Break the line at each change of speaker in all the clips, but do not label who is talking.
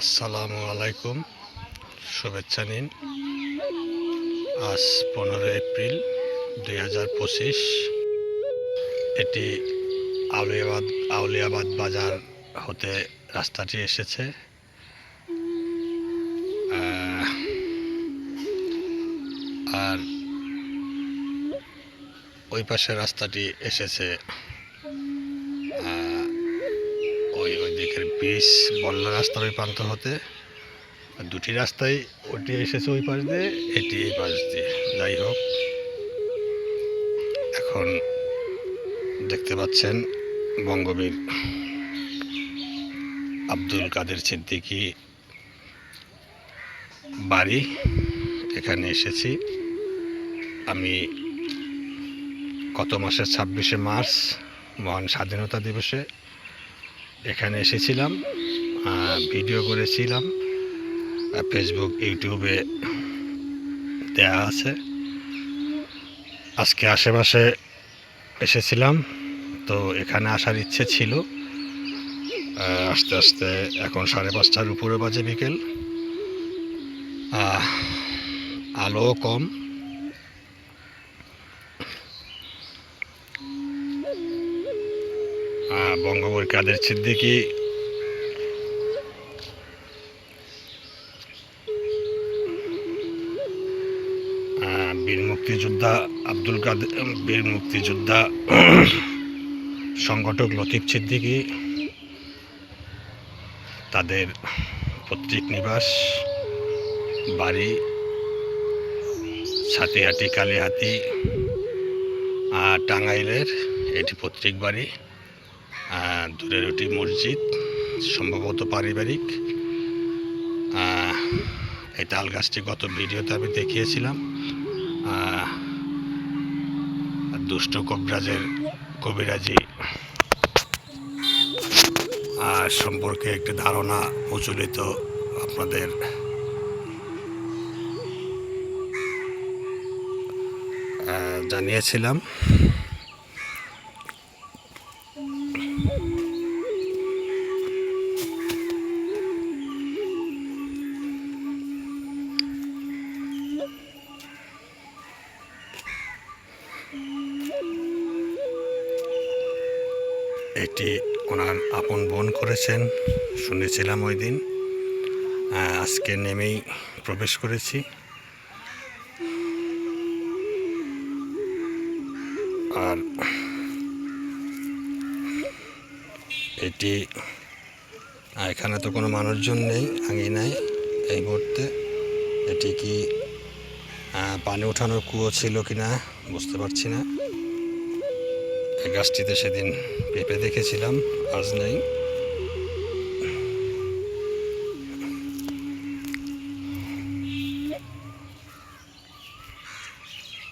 আসসালামু আলাইকুম। শুভেচ্ছা নিন। আজ পনেরো এপ্রিল দুই হাজার পঁচিশ। এটি আউলিয়াবাদ আউলিয়াবাদ বাজার হতে রাস্তাটি এসেছে। আর ওই পাশে রাস্তাটি এসেছে দিকের বল্লা রাস্তার ওই প্রান্ত হতে। দুটি রাস্তাই ওটি এসেছে ওই পাশ দিয়ে। এটি এই পাশ দিয়ে। যাই হোক, এখন দেখতে পাচ্ছেন বঙ্গবীর আব্দুল কাদের সিদ্দিকি বাড়ি। এখানে এসেছি। আমি গত মাসের ছাব্বিশে মার্চ মহান স্বাধীনতা দিবসে এখানে এসেছিলাম ভিডিও করেছিলাম ফেসবুক ইউটিউবে দেয়া আছে। আজকে আশেপাশে এসেছিলাম, তো এখানে আসার ইচ্ছে ছিল। আস্তে আস্তে এখন সাড়ে পাঁচটার উপরে বাজে বিকেল। আলো কম। বঙ্গবীর কাদের সিদ্দিকি। বীর মুক্তিযোদ্ধা আব্দুল কাদের বীর মুক্তিযোদ্ধা সংগঠক লতিফ সিদ্দিকি, তাদের পৈতৃক নিবাস, বাড়ি ছাতিহাটি কালীহাতি টাঙ্গাইলের, এটি পৈতৃক বাড়ি। দূরের ওটি মসজিদ, সম্ভবত পারিবারিক। এই তাল গাছটি গত ভিডিওতে আমি দেখিয়েছিলাম। দুষ্ট কবিরাজের কবিরাজি। সম্পর্কে একটি ধারণা প্রচলিত আপনাদের। জানিয়েছিলাম করেছেন শুনেছিলাম ওই দিন। আজকে নেমেই প্রবেশ করেছি। আর এটি এখানে তো কোনো মানুষজন নেই আঙিনায় এই মুহূর্তে। এটি কি পানি ওঠানোর কুয়ো ছিল কি না বুঝতে পারছি না। এই গাছটিতে সেদিন পেঁপে দেখেছিলাম, আজ নেই।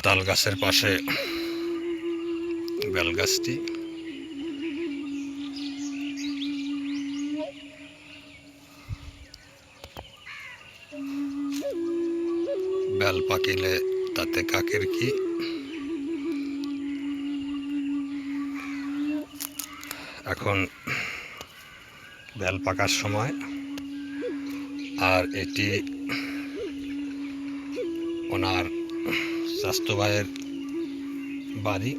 তাল গাছের পাশে বেল গাছটি। বেল পাকিলে তাতে কাকের কি? এখন বেল পাকার সময়। আর এটি ওনার স্বাস্থ্য ভাইয়ের বাড়ি।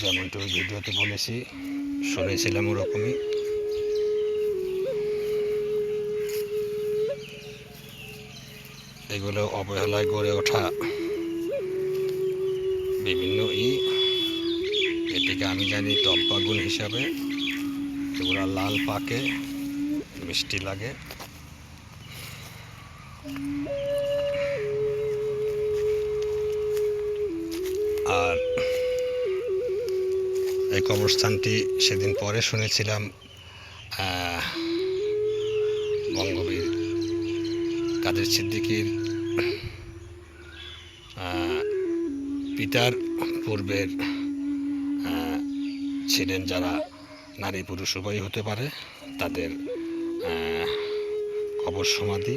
যেমনটি ভিডিওতে বলেছি শুনেছিলাম ওরকমই। এগুলো অবহেলায় গড়ে ওঠা বিভিন্ন ই। এটিকে আমি জানি টপ হিসাবে। এগুলো লাল পাকে মিষ্টি লাগে। আর এই কবরস্থানটি সেদিন পরে শুনেছিলাম বঙ্গবীর কাদের সিদ্দিকির পিতার পূর্বের ছিলেন যারা নারী পুরুষ উভয় হতে পারে, তাদের কবর সমাধি।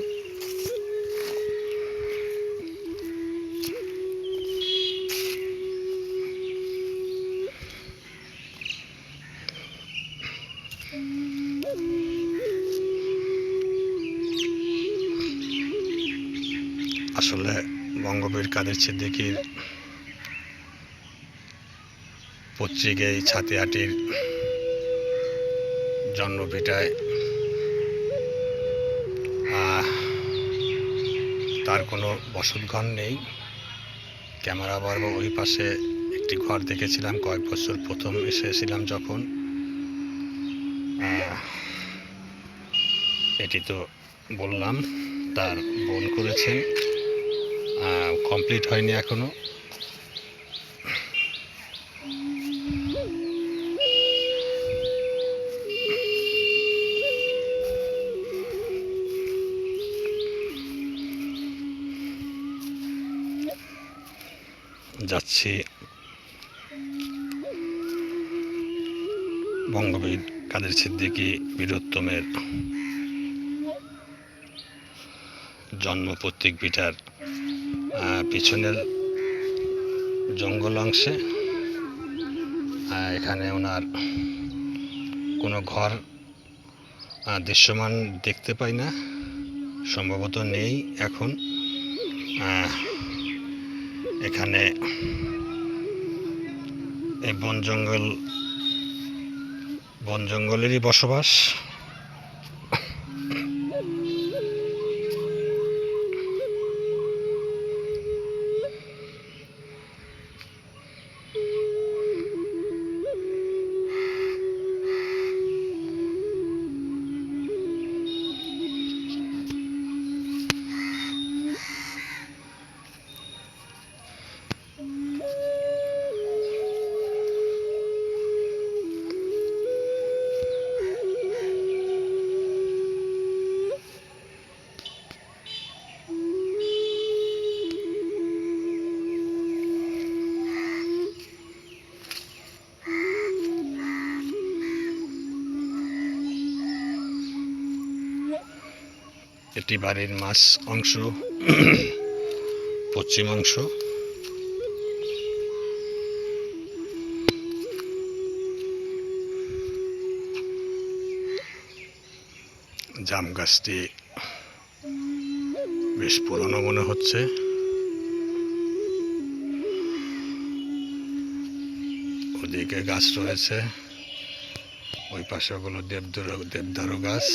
বঙ্গবীর কাদের সিদ্দিকির সিদ্দিকীর এই ছাতিহাটির জন্মভিটায় তার কোনো বসত ঘর নেই। ক্যামেরা বার ওই পাশে একটি ঘর দেখেছিলাম কয়েক বছর প্রথম এসেছিলাম যখন। এটি তো বললাম, তার বোন করেছেন। কমপ্লিট হয়নি এখনও। যাচ্ছি বঙ্গবীর কাদের সিদ্দিকী বীরোত্তমের জন্ম প্রত্যেক আহ, পিছনের জঙ্গল অংশে এখানে ওনার কোনো ঘর দৃশ্যমান দেখতে পাই না, সম্ভবত নেই এখন। এখানে এই বন জঙ্গল, বন জঙ্গলেরই বসবাস। এটি বাড়ির মাছ অংশ, পশ্চিম অংশ। জাম গাছটি বেশ পুরনো মনে হচ্ছে। ওদিকে গাছ রয়েছে, ওই পাশে ওগুলো দেবদারু দেবদারু গাছ।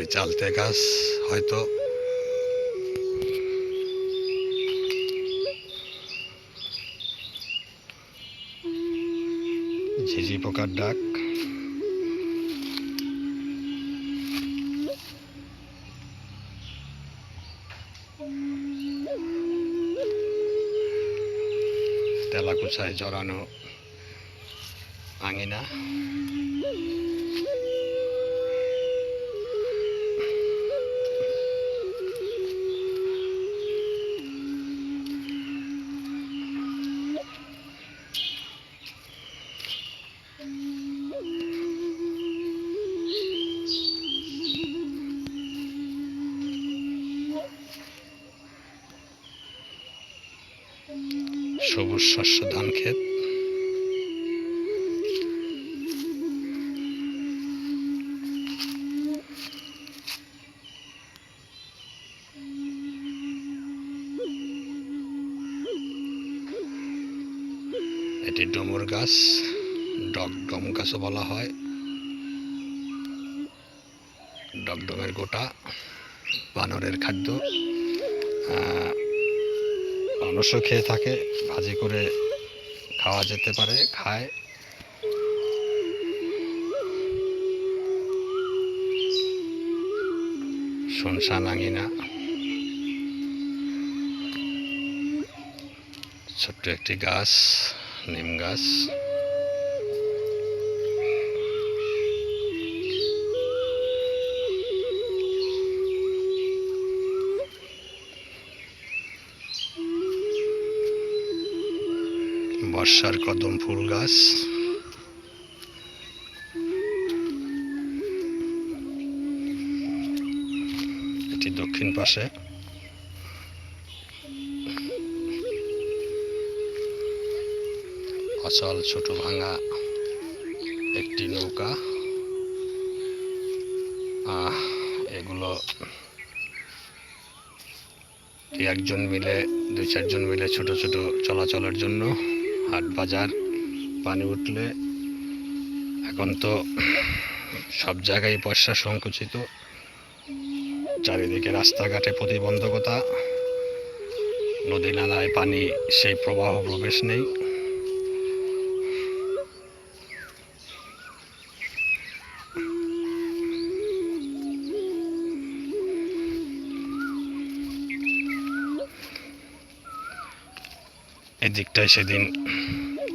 ওটি চালতে গাছ হয়তো। ঝিঝি পোকার ডাক। তেলাকুচায় জড়ানো আঙিনা। ধান ক্ষেত এটি ডুমুর গাছ ডগডম গাছও বলা হয়। ডগডমের গোটা, বানরের খাদ্য। মানুষও খেয়ে থাকে, ভাজি করে খাওয়া যেতে পারে খায়। শুনশান আঙিনা ছোট্ট একটি গাছ নিম গাছ। বর্ষার কদম ফুল গাছ। এটি দক্ষিণ পাশে। অচল ছোট ভাঙা একটি নৌকা। এগুলো একজন মিলে, দুই চারজন মিলে ছোট ছোট চলাচলের জন্য? হাট বাজার, পানি উঠলে এখন তো সব জায়গায় বর্ষা সংকুচিত। চারিদিকে রাস্তাঘাটে প্রতিবন্ধকতা। নদী নালায় পানি, সেই প্রবাহ প্রবেশ নেই। এদিকটায় সেদিন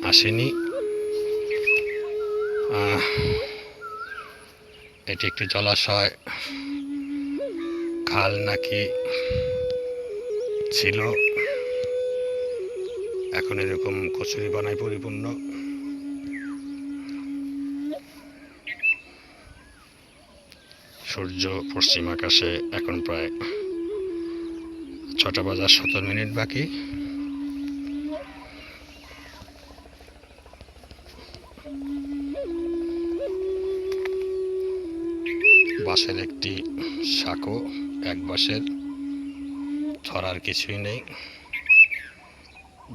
আসেনি। এটি একটি জলাশয়। খাল নাকি ছিল। এখন এরকম কচুরি বানায় পরিপূর্ণ। সূর্য পশ্চিম আকাশে এখন প্রায় ছটা বাজার সতেরো মিনিট বাকি। বাঁশের একটি সাঁকো এক বাঁশের। ছড়ার কিছুই নেই।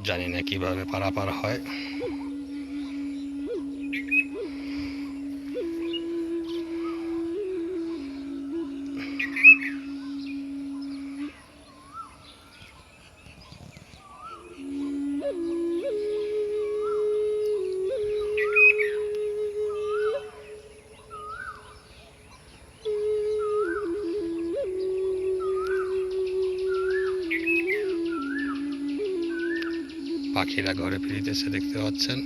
জানি না কীভাবে পারাপার হয়। পাখিরা ঘরে ফিরিতেছে, দেখতে পাচ্ছেন?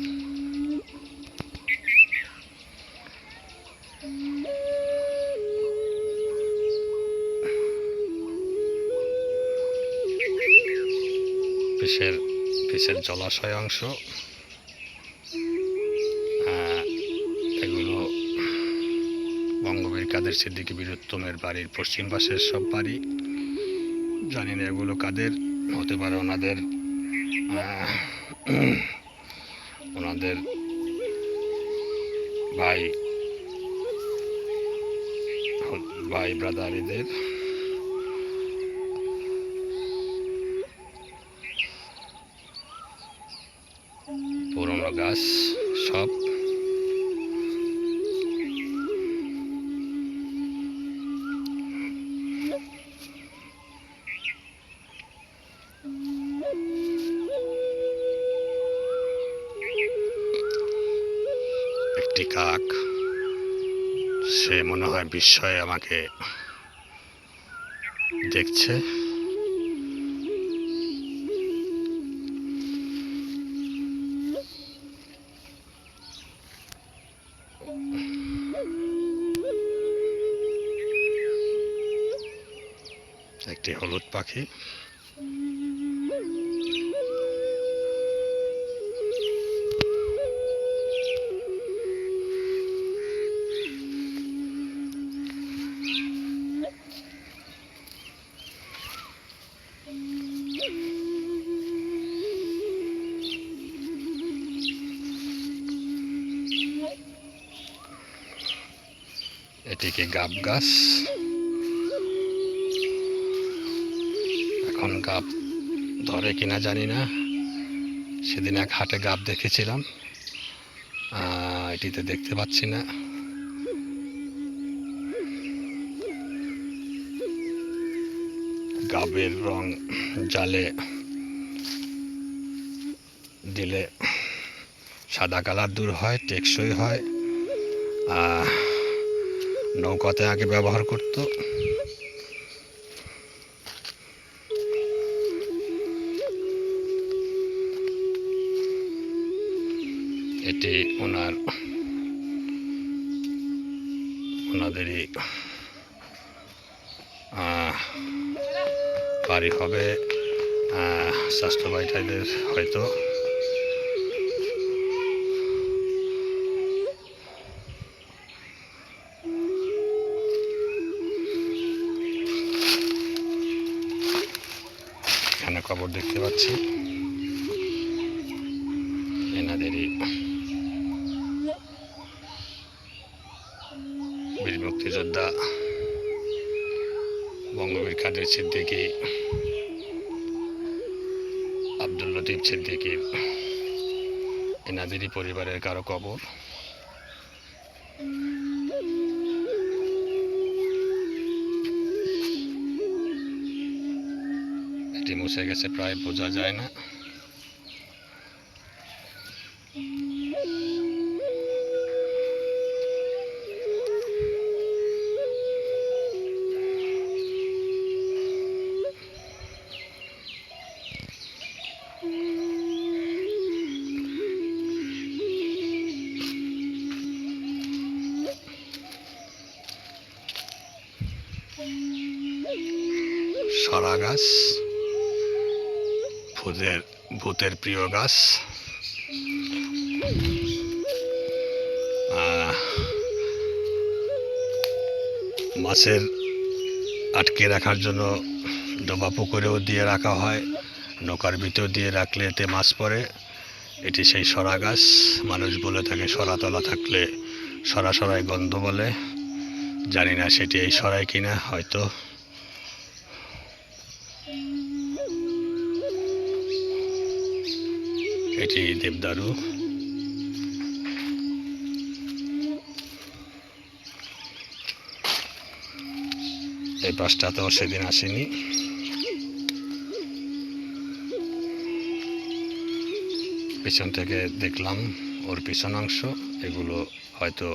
পিসের পিসের জলাশয় অংশ। এগুলো বঙ্গবীর কাদের সিদ্দিকি বীরুত্তমের বাড়ির পশ্চিম পাশের সব বাড়ি। জানি না এগুলো কাদের, হতে পারে ওনাদের ওনাদের ভাই ভাই ব্রাদারিদের। পুরনো গাছ। বিস্ময়ে আমাকে দেখছে। একটি হলুদ পাখি। গাব গাছ। এখন গাব ধরে কিনা জানি না। সেদিন এক হাটে গাব দেখেছিলাম। এটিতে দেখতে পাচ্ছি না। গাবের রং জালে দিলে সাদা কালার দূর হয়, টেকসই হয়। নৌকাতে আগে ব্যবহার করতো। এটি ওনার ওনাদেরই বাড়ি হবে স্বাস্থ্য হয়তো। মুক্তিযোদ্ধা বঙ্গবীর কাদের সিদ্দিকী লতিফ সিদ্দিকির এনাদেরই পরিবারের কারও কবর। এটি মুছে গেছে, প্রায় বোঝা যায় না। ভূতের প্রিয় গাছ। মাছের আটকে রাখার জন্য ডোবা পুকুরেও দিয়ে রাখা হয়, নৌকার ভিতর দিয়ে রাখলে এতে মাছ পড়ে। এটি সেই সরা গাছ, মানুষ বলে থাকে সরাতলা থাকলে সরা সরাই গন্ধ বলে। জানি না সেটি এই সরাই কিনা, হয়তো এটি দেবদারু। এই পাশটাতেও সেদিন আসেনি। পিছন থেকে দেখলাম ওর পিছন অংশ। এগুলো হয়তো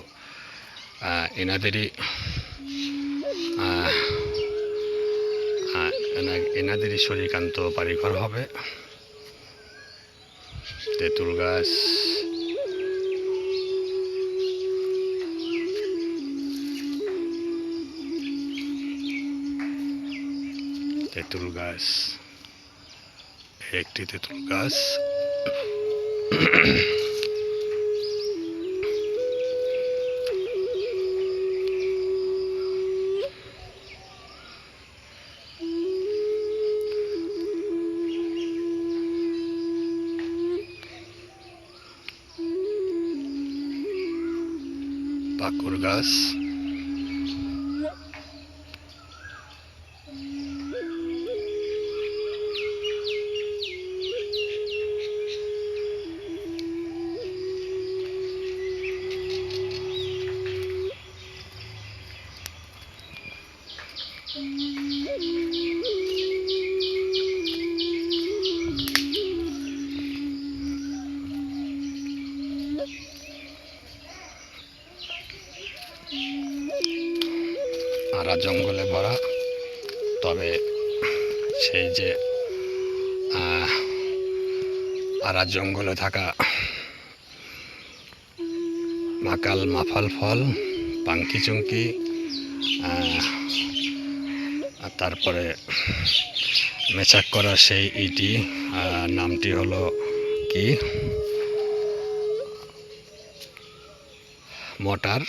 এনাদেরই এনাদেরই শরীরকান্ত বাড়িঘর হবে। তেঁতুল গাছ তেঁতুল গাছ একটি তেঁতুল গাছ পাকুর জঙ্গলে ভরা। তবে সেই যে আরা জঙ্গলে থাকা মাকাল মাফাল ফল পাঙ্কি চুঙ্কি তারপরে মেচাক করা সেই ইটি নামটি হলো কি? মটার,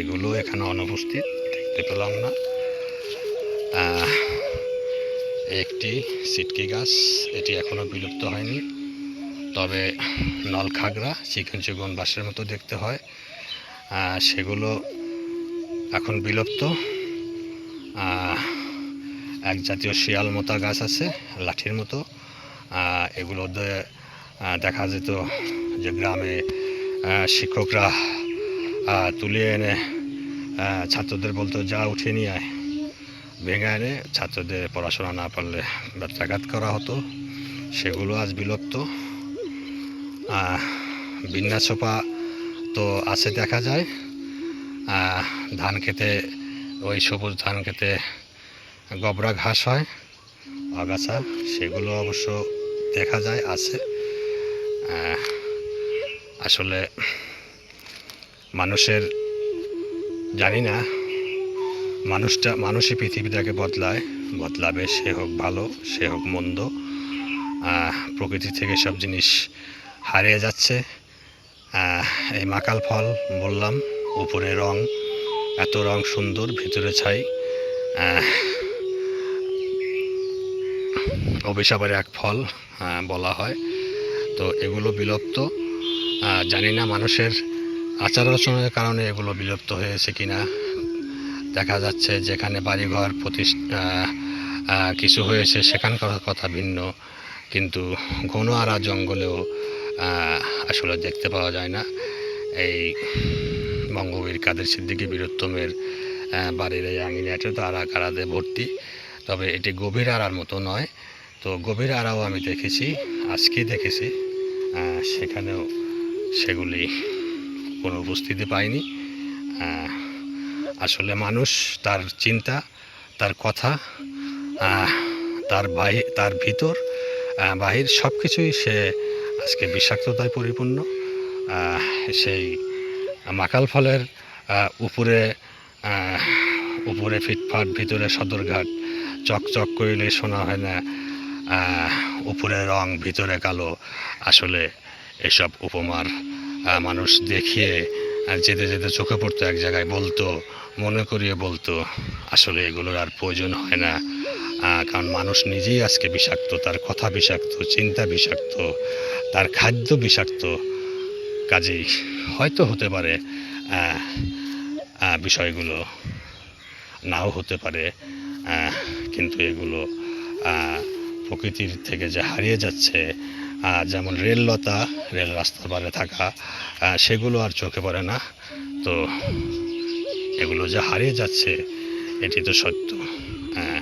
এগুলো এখানে অনুপস্থিত। দেখতে পেলাম না। একটি সিটকি গাছ, এটি এখনও বিলুপ্ত হয়নি। তবে নলখাগড়া, চিকন চিকন বাঁশের মতো দেখতে হয়। সেগুলো এখন বিলুপ্ত। এক জাতীয় শিয়াল মোতা গাছ আছে, লাঠির মতো। এগুলো দেখা যেত যে গ্রামে শিক্ষকরা তুলে এনে ছাত্রদের বলতো, যা উঠে নিয়ে আয়। ভেঙে এনে ছাত্রদের পড়াশোনা না পারলে ব্যত্যাঘাত করা হতো। সেগুলো আজ বিলুপ্ত। বিন্যাসোপা তো আছে দেখা যায়। ধান খেতে, ওই সবুজ ধান খেতে গবরা ঘাস হয়, আগাছা, সেগুলো অবশ্য দেখা যায়, আছে। আসলে মানুষের জানি না। মানুষটা, মানুষই পৃথিবীটাকে বদলায়। বদলাবে, সে হোক ভালো, সে হোক মন্দ। প্রকৃতি থেকে সব জিনিস হারিয়ে যাচ্ছে। এই মাকাল ফল বললাম, উপরে রং, এত রং সুন্দর, ভিতরে ছাই। অভিশাপের এক ফল বলা হয়। তো এগুলো বিলুপ্ত। জানি না মানুষের আচার আচরণের কারণে এগুলো বিলুপ্ত হয়েছে কিনা? দেখা যাচ্ছে যেখানে বাড়িঘর প্রতিষ্ঠা কিছু হয়েছে সেখানকার কথা ভিন্ন, কিন্তু ঘন আরা জঙ্গলেও আসলে দেখতে পাওয়া যায় না। এই বঙ্গবীর কাদের সিদ্দিকী বীরোত্তমের বাড়ির এই আঙিনাটা তো আরা কারাতে ভর্তি। তবে এটি গভীর আড়ার মতো নয়। তো গভীর আড়াও আমি দেখেছি, আজকে দেখেছি সেখানেও সেগুলি কোনো উপস্থিতি পাইনি। আসলে মানুষ তার চিন্তা, তার কথা তার বাহি, তার ভিতর বাহির সব কিছুই সে আজকে বিষাক্ততায় পরিপূর্ণ। সেই মাকাল ফলের উপরে উপরে ফিটফাট, ভিতরে সদরঘাট, চকচক করিলে শোনা হয় না উপরে রং, ভিতরে কালো, আসলে এসব উপমার মানুষ দেখিয়ে যেতে যেতে চোখে পড়তো এক জায়গায়, বলতো, মনে করিয়ে বলতো, আসলে এগুলোর আর প্রয়োজন হয় না। কারণ মানুষ নিজেই আজকে বিষাক্ত, তার কথা বিষাক্ত, চিন্তা বিষাক্ত, তার খাদ্য বিষাক্ত। কাজেই হয়তো হতে পারে বিষয়গুলো নাও হতে পারে কিন্তু এগুলো প্রকৃতির থেকে যে হারিয়ে যাচ্ছে যেমন রেললতা রেল রাস্তার পারে থাকা সেগুলো আর চোখে পড়ে না। তো এগুলো যে হারিয়ে যাচ্ছে এটি তো সত্য। আহ,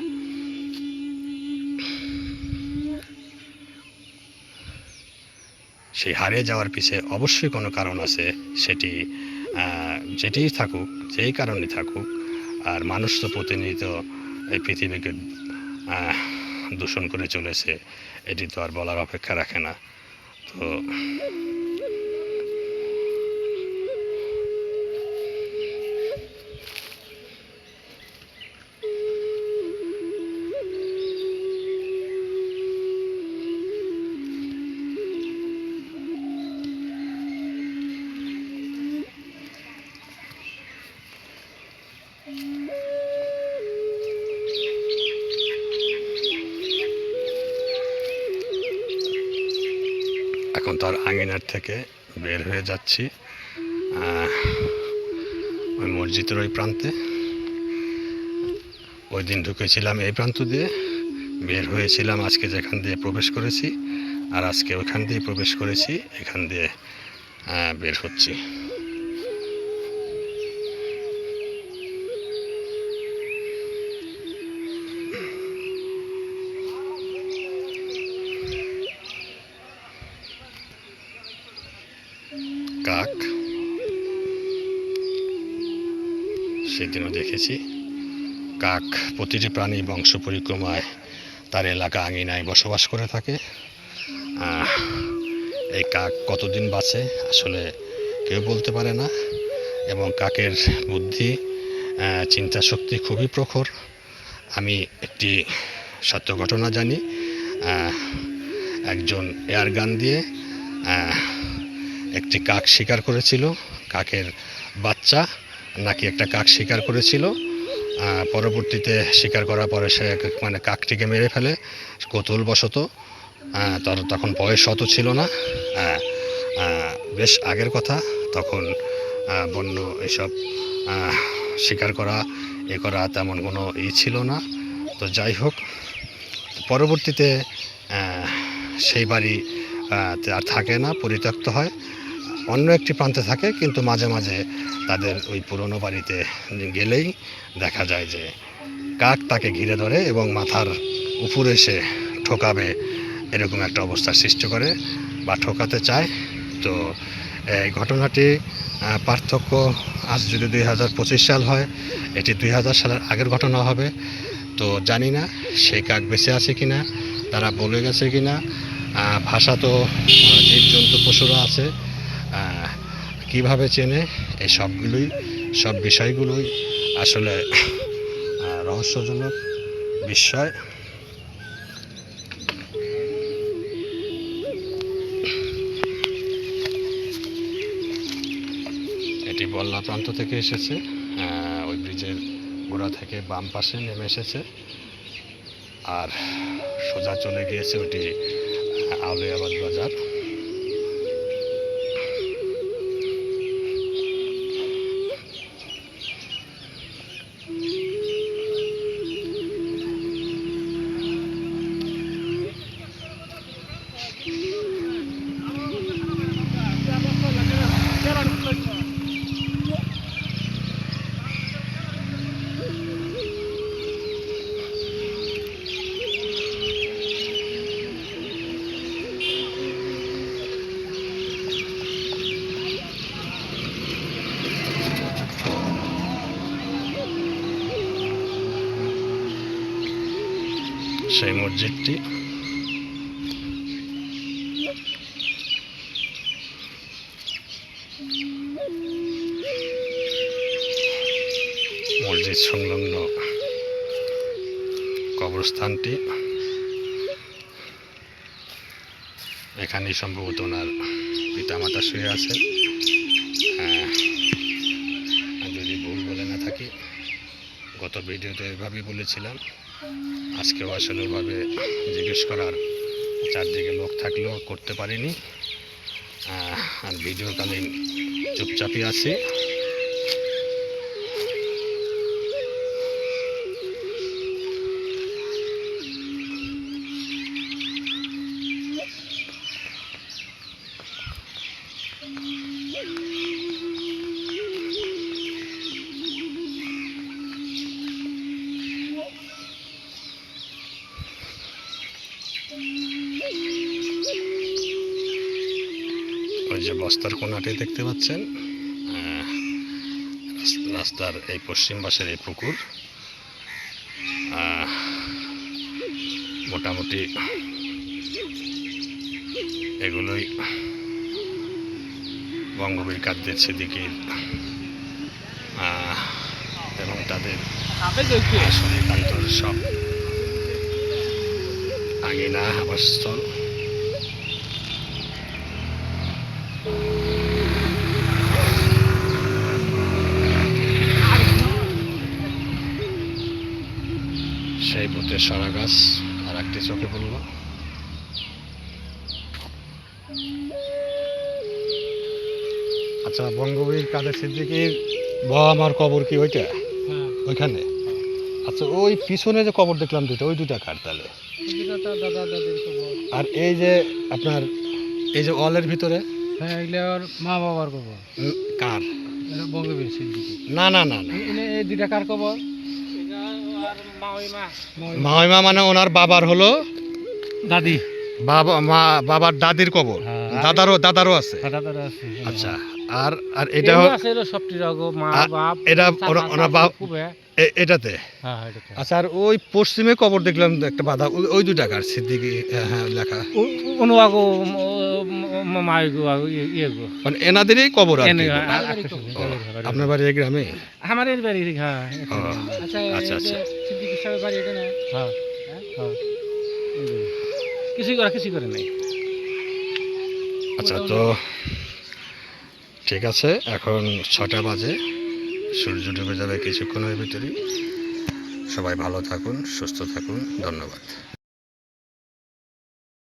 সেই হারিয়ে যাওয়ার পিছে অবশ্যই কোনো কারণ আছে সেটি যেটিই থাকুক যেই কারণে থাকুক। আর মানুষ তো প্রতিনিয়ত এই পৃথিবীকে দূষণ করে চলেছে। এটি তো আর বলার অপেক্ষা রাখে না তো এখন তার আঙিনার থেকে বের হয়ে যাচ্ছি ওই মসজিদের ওই প্রান্তে। ওই দিন ঢুকেছিলাম এই প্রান্ত দিয়ে, বের হয়েছিলাম আজকে যেখান দিয়ে প্রবেশ করেছি, আর আজকে ওখান দিয়ে প্রবেশ করেছি, এখান দিয়ে বের হচ্ছি। দেখেছি কাক প্রতিটি প্রাণী বংশ পরিক্রমায় তার এলাকা আঙিনায় বসবাস করে থাকে। এই কাক কতদিন বাঁচে আসলে কেউ বলতে পারে না। এবং কাকের বুদ্ধি চিন্তা শক্তি খুবই প্রখর। আমি একটি সত্য ঘটনা জানি। একজন এয়ার গান দিয়ে একটি কাক শিকার করেছিল। কাকের বাচ্চা নাকি একটা কাক শিকার করেছিল পরবর্তীতে শিকার করার পরে সে মানে কাকটিকে মেরে ফেলে, কৌতূহলবশত তার তখন বয়স অত ছিল না বেশ আগের কথা, তখন বন্য এসব শিকার করা, এ করা তেমন কোনো ই ছিল না। তো যাই হোক, পরবর্তীতে সেই বাড়ি আর থাকে না, পরিত্যক্ত হয়। অন্য একটি প্রান্তে থাকে কিন্তু মাঝে মাঝে তাদের ওই পুরনো বাড়িতে গেলেই দেখা যায় যে কাক তাকে ঘিরে ধরে এবং মাথার উপরে এসে ঠোকাবে এরকম একটা অবস্থার সৃষ্টি করে বা ঠোকাতে চায়। তো এই ঘটনাটি পার্থক্য আজ যদি দুই হাজার পঁচিশ সাল হয় এটি দুই হাজার সালের আগের ঘটনা হবে। তো জানি না সেই কাক বেঁচে আছে কিনা তারা বলে গেছে কিনা। আহ, ভাষা তো জীবজন্তু পশুরা আছে। কীভাবে চেনে, এই সবগুলোই, সব বিষয়গুলোই আসলে রহস্যজনক বিষয়। এটি বল্লা প্রান্ত থেকে এসেছে ওই ব্রিজের গোড়া থেকে বাম পাশে নেমে এসেছে। আর সোজা চলে গিয়েছে ওটি আউলিয়াবাদ বাজার। মসজিদটি মসজিদ সংলগ্ন কবরস্থানটি। এখানেই সম্ভবত ওনার পিতামাতা শুয়ে আছে। যদি ভুল বলে না থাকি, গত ভিডিওতে এভাবেই বলেছিলাম। আজকেও আসলে ওভাবে জিজ্ঞেস করার চারদিকে লোক থাকলেও করতে পারিনি। আর ভিডিওকালীন চুপচাপই আছি। বস্তার কোনাটি দেখতে পাচ্ছেন। রাস্তার এই পশ্চিম পাশের এই পুকুর। মোটামুটি এগুলোই বঙ্গবীর কাদ্যের সেদিকে এবং তাদের আসলে কান্তর সব। আঙিনা আবাসস্থল। সেই ভূতের সারা গাছ আর একটি চোখে পড়ল। আচ্ছা বঙ্গবীর কাদের সিদ্দিকির বাবা আমার কবর কি ওইটা?
হ্যাঁ।
ওইখানে? আচ্ছা ওই পিছনে যে কবর দেখলাম দুটো ওই দুটা কার তাহলে? আর এই যে আপনার এই যে অলের ভিতরে?
হ্যাঁ এগুলো ওর মা বাবার খবর
কার?
বঙ্গবীর সিদ্দিকি
না না না না।
এই- দুইটা কার খবর
মাইমা মানে ওনার বাবার হলো
দাদি।
বাবা মা বাবার দাদির কবর।
হ্যাঁ।
দাদারও দাদারও আছে? আচ্ছা আর আর এটা এটা ওনার বাপ- এটাতে?
হ্যাঁ হ্যাঁ, এটা তো।
আচ্ছা আর ওই পশ্চিমে কবর দেখলাম একটা বাধা। ওই- দুটা কার? সিদ্দিকি হ্যাঁ, হ্যাঁ লেখা।
ও-
মানে এনাদেরই কবর আর কি।
এনে, আ- আ- একটা
ও,
বাড়ি।
আপনার বাড়ি এই গ্রামে?
আমার এর বাড়ি হ্যাঁ
আচ্ছা আচ্ছা
বাড়ি এটা না? হ্যাঁ হ্যাঁ। এই বাড়ি। কিছুই করে কিছুই করে নাই।
আচ্ছা তো ঠিক আছে এখন ছটা বাজে। সূর্য ডুবে যাবে কিছুক্ষণের ভিতরেই। সবাই ভালো থাকুন সুস্থ থাকুন ধন্যবাদ।